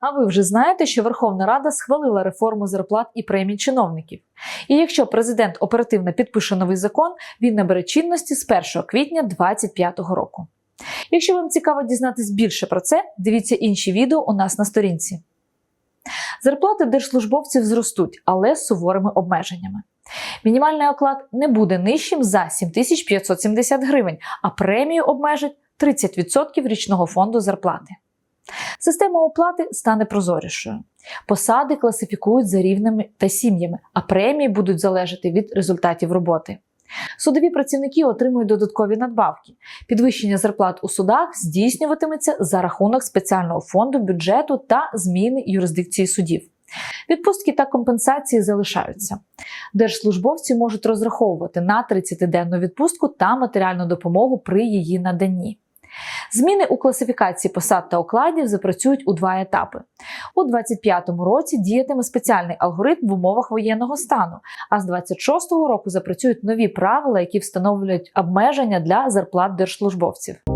А ви вже знаєте, що Верховна Рада схвалила реформу зарплат і премій чиновників. І якщо президент оперативно підпише новий закон, він набере чинності з 1 квітня 2025 року. Якщо вам цікаво дізнатись більше про це, дивіться інші відео у нас на сторінці. Зарплати держслужбовців зростуть, але з суворими обмеженнями. Мінімальний оклад не буде нижчим за 7570 гривень, а премію обмежить 30% річного фонду зарплати. Система оплати стане прозорішою. Посади класифікують за рівнями та сім'ями, а премії будуть залежати від результатів роботи. Судові працівники отримують додаткові надбавки. Підвищення зарплат у судах здійснюватиметься за рахунок спеціального фонду бюджету та зміни юрисдикції судів. Відпустки та компенсації залишаються. Держслужбовці можуть розраховувати на 30-денну відпустку та матеріальну допомогу при її наданні. Зміни у класифікації посад та окладів запрацюють у два етапи. У 2025 році діятиме спеціальний алгоритм в умовах воєнного стану, а з 2026 року запрацюють нові правила, які встановлюють обмеження для зарплат держслужбовців.